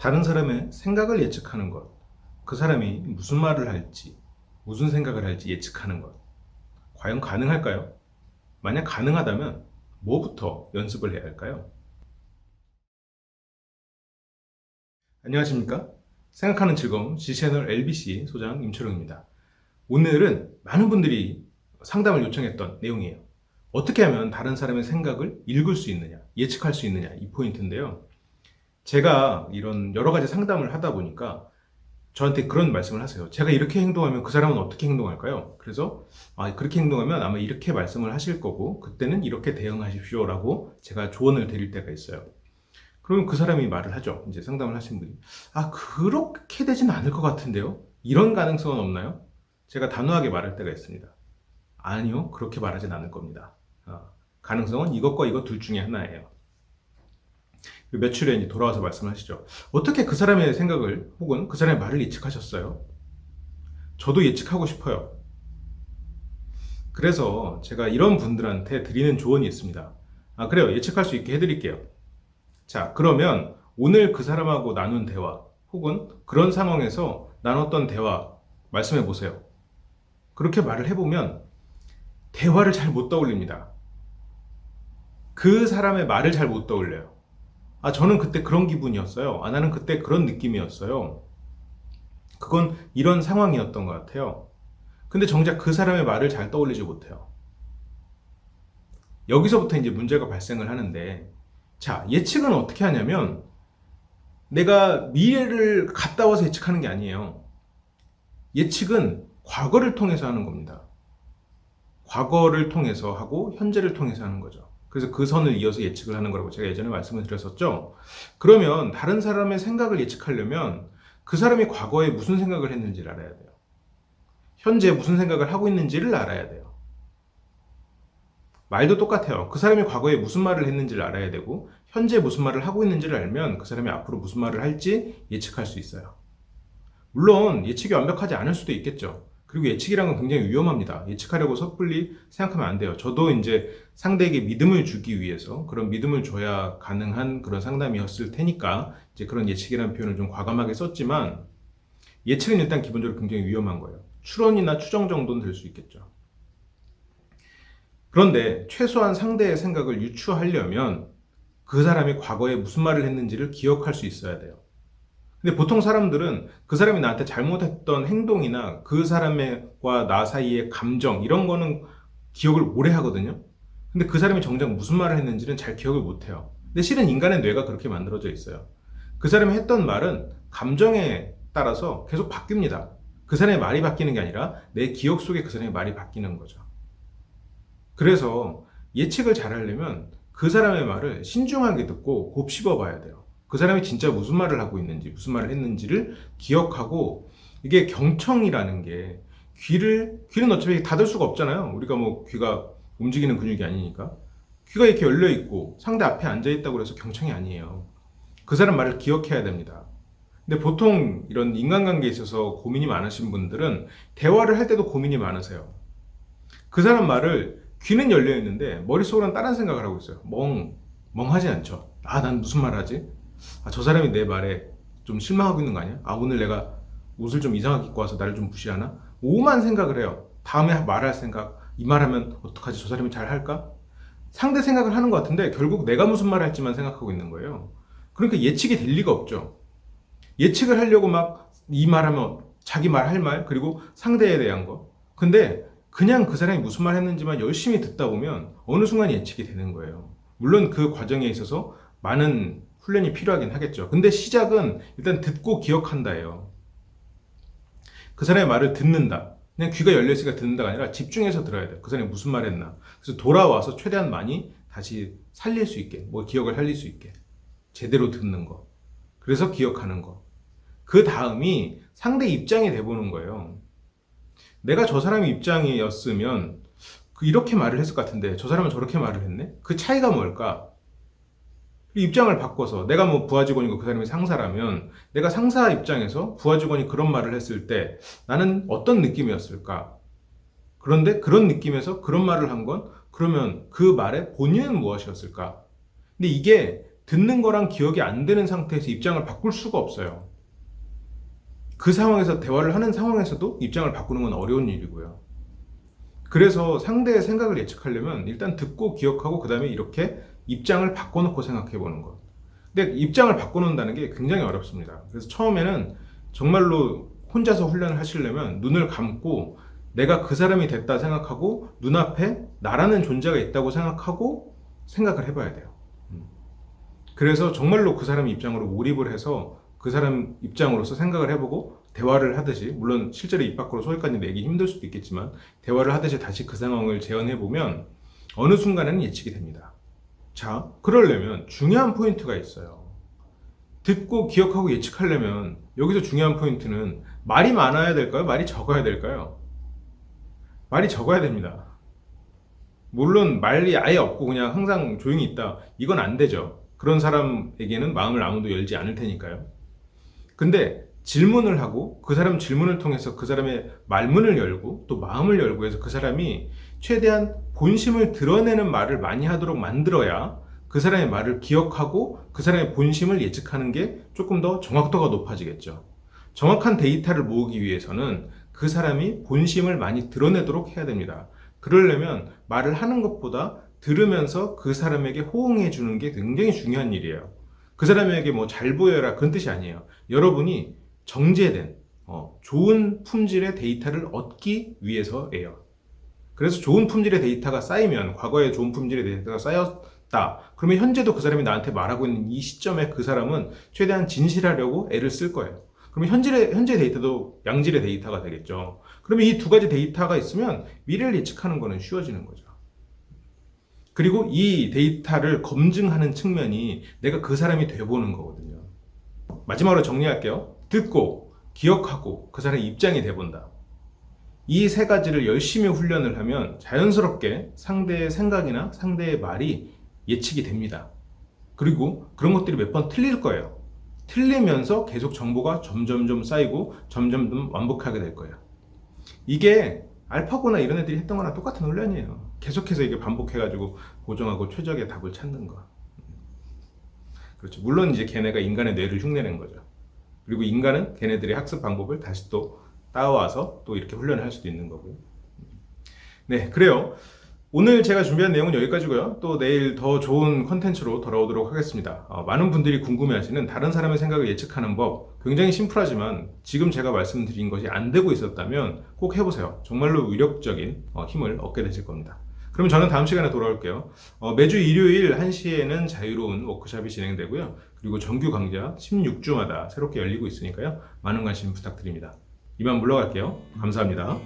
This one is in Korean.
다른 사람의 생각을 예측하는 것. 그 사람이 무슨 말을 할지, 무슨 생각을 할지 예측하는 것. 과연 가능할까요? 만약 가능하다면 뭐부터 연습을 해야 할까요? 안녕하십니까? 생각하는 즐거움 G채널 LBC 소장 임철웅입니다. 오늘은 많은 분들이 상담을 요청했던 내용이에요. 어떻게 하면 다른 사람의 생각을 읽을 수 있느냐, 예측할 수 있느냐, 이 포인트인데요. 제가 이런 여러 가지 상담을 하다 보니까 저한테 그런 말씀을 하세요. 제가 이렇게 행동하면 그 사람은 어떻게 행동할까요? 그래서 아, 그렇게 행동하면 아마 이렇게 말씀을 하실 거고 그때는 이렇게 대응하십시오라고 제가 조언을 드릴 때가 있어요. 그러면 그 사람이 말을 하죠. 이제 상담을 하신 분이 아 그렇게 되진 않을 것 같은데요. 이런 가능성은 없나요? 제가 단호하게 말할 때가 있습니다. 아니요, 그렇게 말하진 않을 겁니다. 아, 가능성은 이것과 이것 둘 중에 하나예요. 그 며칠에 이제 돌아와서 말씀하시죠. 어떻게 그 사람의 생각을 혹은 그 사람의 말을 예측하셨어요? 저도 예측하고 싶어요. 그래서 제가 이런 분들한테 드리는 조언이 있습니다. 아, 그래요. 예측할 수 있게 해드릴게요. 자, 그러면 오늘 그 사람하고 나눈 대화 혹은 그런 상황에서 나눴던 대화 말씀해 보세요. 그렇게 말을 해보면 대화를 잘 못 떠올립니다. 그 사람의 말을 잘 못 떠올려요. 아, 저는 그때 그런 기분이었어요. 아, 나는 그때 그런 느낌이었어요. 그건 이런 상황이었던 것 같아요. 근데 정작 그 사람의 말을 잘 떠올리지 못해요. 여기서부터 이제 문제가 발생을 하는데, 자, 예측은 어떻게 하냐면, 내가 미래를 갔다 와서 예측하는 게 아니에요. 예측은 과거를 통해서 하는 겁니다. 과거를 통해서 하고 현재를 통해서 하는 거죠. 그래서 그 선을 이어서 예측을 하는 거라고 제가 예전에 말씀을 드렸었죠. 그러면 다른 사람의 생각을 예측하려면 그 사람이 과거에 무슨 생각을 했는지를 알아야 돼요. 현재 무슨 생각을 하고 있는지를 알아야 돼요. 말도 똑같아요. 그 사람이 과거에 무슨 말을 했는지를 알아야 되고 현재 무슨 말을 하고 있는지를 알면 그 사람이 앞으로 무슨 말을 할지 예측할 수 있어요. 물론 예측이 완벽하지 않을 수도 있겠죠. 그리고 예측이란 건 굉장히 위험합니다. 예측하려고 섣불리 생각하면 안 돼요. 저도 이제 상대에게 믿음을 주기 위해서 그런 믿음을 줘야 가능한 그런 상담이었을 테니까 이제 그런 예측이라는 표현을 좀 과감하게 썼지만 예측은 일단 기본적으로 굉장히 위험한 거예요. 추론이나 추정 정도는 될 수 있겠죠. 그런데 최소한 상대의 생각을 유추하려면 그 사람이 과거에 무슨 말을 했는지를 기억할 수 있어야 돼요. 근데 보통 사람들은 그 사람이 나한테 잘못했던 행동이나 그 사람과 나 사이의 감정 이런 거는 기억을 오래 하거든요. 근데 그 사람이 정작 무슨 말을 했는지는 잘 기억을 못 해요. 근데 실은 인간의 뇌가 그렇게 만들어져 있어요. 그 사람이 했던 말은 감정에 따라서 계속 바뀝니다. 그 사람의 말이 바뀌는 게 아니라 내 기억 속에 그 사람의 말이 바뀌는 거죠. 그래서 예측을 잘 하려면 그 사람의 말을 신중하게 듣고 곱씹어 봐야 돼요. 그 사람이 진짜 무슨 말을 하고 있는지, 무슨 말을 했는지를 기억하고 이게 경청이라는 게 귀를, 귀는 어차피 닫을 수가 없잖아요. 우리가 뭐 귀가 움직이는 근육이 아니니까. 귀가 이렇게 열려 있고 상대 앞에 앉아 있다고 해서 경청이 아니에요. 그 사람 말을 기억해야 됩니다. 근데 보통 이런 인간관계에 있어서 고민이 많으신 분들은 대화를 할 때도 고민이 많으세요. 그 사람 말을 귀는 열려 있는데 머릿속으로는 다른 생각을 하고 있어요. 멍, 멍하지 않죠. 아, 난 무슨 말 하지? 아, 저 사람이 내 말에 좀 실망하고 있는 거 아니야? 아, 오늘 내가 옷을 좀 이상하게 입고 와서 나를 좀 무시하나? 오만 생각을 해요. 다음에 말할 생각, 이 말하면 어떡하지? 저 사람이 잘 할까? 상대 생각을 하는 것 같은데 결국 내가 무슨 말 할지만 생각하고 있는 거예요. 그러니까 예측이 될 리가 없죠. 예측을 하려고 막 이 말하면 자기 말 할 말, 그리고 상대에 대한 거. 근데 그냥 그 사람이 무슨 말 했는지만 열심히 듣다 보면 어느 순간 예측이 되는 거예요. 물론 그 과정에 있어서 많은 훈련이 필요하긴 하겠죠. 근데 시작은 일단 듣고 기억한다예요. 그 사람의 말을 듣는다. 그냥 귀가 열려있으니까 듣는다가 아니라 집중해서 들어야 돼요. 그 사람이 무슨 말 했나. 그래서 돌아와서 최대한 많이 다시 살릴 수 있게, 뭐 기억을 살릴 수 있게. 제대로 듣는 거. 그래서 기억하는 거. 그 다음이 상대 입장이 돼보는 거예요. 내가 저 사람의 입장이었으면 그 이렇게 말을 했을 것 같은데 저 사람은 저렇게 말을 했네? 그 차이가 뭘까? 입장을 바꿔서 내가 뭐 부하 직원이고 그 사람이 상사라면 내가 상사 입장에서 부하 직원이 그런 말을 했을 때 나는 어떤 느낌이었을까? 그런데 그런 느낌에서 그런 말을 한 건 그러면 그 말의 본인은 무엇이었을까? 근데 이게 듣는 거랑 기억이 안 되는 상태에서 입장을 바꿀 수가 없어요. 그 상황에서 대화를 하는 상황에서도 입장을 바꾸는 건 어려운 일이고요. 그래서 상대의 생각을 예측하려면 일단 듣고 기억하고 그 다음에 이렇게 입장을 바꿔놓고 생각해 보는 것. 근데 입장을 바꿔놓는다는 게 굉장히 어렵습니다. 그래서 처음에는 정말로 혼자서 훈련을 하시려면 눈을 감고 내가 그 사람이 됐다 생각하고 눈앞에 나라는 존재가 있다고 생각하고 생각을 해봐야 돼요. 음. 그래서 정말로 그 사람 입장으로 몰입을 해서 그 사람 입장으로서 생각을 해보고 대화를 하듯이 물론 실제로 입 밖으로 소리까지 내기 힘들 수도 있겠지만 대화를 하듯이 다시 그 상황을 재현해 보면 어느 순간에는 예측이 됩니다. 자, 그러려면 중요한 포인트가 있어요. 듣고 기억하고 예측하려면 여기서 중요한 포인트는 말이 많아야 될까요? 말이 적어야 될까요? 말이 적어야 됩니다. 물론 말이 아예 없고 그냥 항상 조용히 있다. 이건 안 되죠. 그런 사람에게는 마음을 아무도 열지 않을 테니까요. 근데 질문을 하고 그 사람 질문을 통해서 그 사람의 말문을 열고 또 마음을 열고 해서 그 사람이 최대한 본심을 드러내는 말을 많이 하도록 만들어야 그 사람의 말을 기억하고 그 사람의 본심을 예측하는 게 조금 더 정확도가 높아지겠죠. 정확한 데이터를 모으기 위해서는 그 사람이 본심을 많이 드러내도록 해야 됩니다. 그러려면 말을 하는 것보다 들으면서 그 사람에게 호응해 주는 게 굉장히 중요한 일이에요. 그 사람에게 뭐 잘 보여라 그런 뜻이 아니에요. 여러분이 정제된 어, 좋은 품질의 데이터를 얻기 위해서예요. 그래서 좋은 품질의 데이터가 쌓이면 과거에 좋은 품질의 데이터가 쌓였다. 그러면 현재도 그 사람이 나한테 말하고 있는 이 시점에 그 사람은 최대한 진실하려고 애를 쓸 거예요. 그러면 현질의, 현재 데이터도 양질의 데이터가 되겠죠. 그러면 이 두 가지 데이터가 있으면 미래를 예측하는 거는 쉬워지는 거죠. 그리고 이 데이터를 검증하는 측면이 내가 그 사람이 돼보는 거거든요. 마지막으로 정리할게요. 듣고, 기억하고, 그 사람의 입장이 돼본다. 이 세 가지를 열심히 훈련을 하면 자연스럽게 상대의 생각이나 상대의 말이 예측이 됩니다. 그리고 그런 것들이 몇 번 틀릴 거예요. 틀리면서 계속 정보가 점점점 쌓이고 점점 완벽하게 될 거예요. 이게 알파고나 이런 애들이 했던 거랑 똑같은 훈련이에요. 계속해서 이게 반복해가지고 고정하고 최적의 답을 찾는 거. 그렇죠. 물론 이제 걔네가 인간의 뇌를 흉내낸 거죠. 그리고 인간은 걔네들의 학습 방법을 다시 또 따와서 또 이렇게 훈련을 할 수도 있는 거고요. 네, 그래요. 오늘 제가 준비한 내용은 여기까지고요. 또 내일 더 좋은 컨텐츠로 돌아오도록 하겠습니다. 어, 많은 분들이 궁금해하시는 다른 사람의 생각을 예측하는 법 굉장히 심플하지만 지금 제가 말씀드린 것이 안 되고 있었다면 꼭 해보세요. 정말로 위력적인 어, 힘을 얻게 되실 겁니다. 그럼 저는 다음 시간에 돌아올게요. 어, 매주 일요일 1시에는 자유로운 워크샵이 진행되고요. 그리고 정규 강좌 16주마다 새롭게 열리고 있으니까요. 많은 관심 부탁드립니다. 이만 물러갈게요. 감사합니다.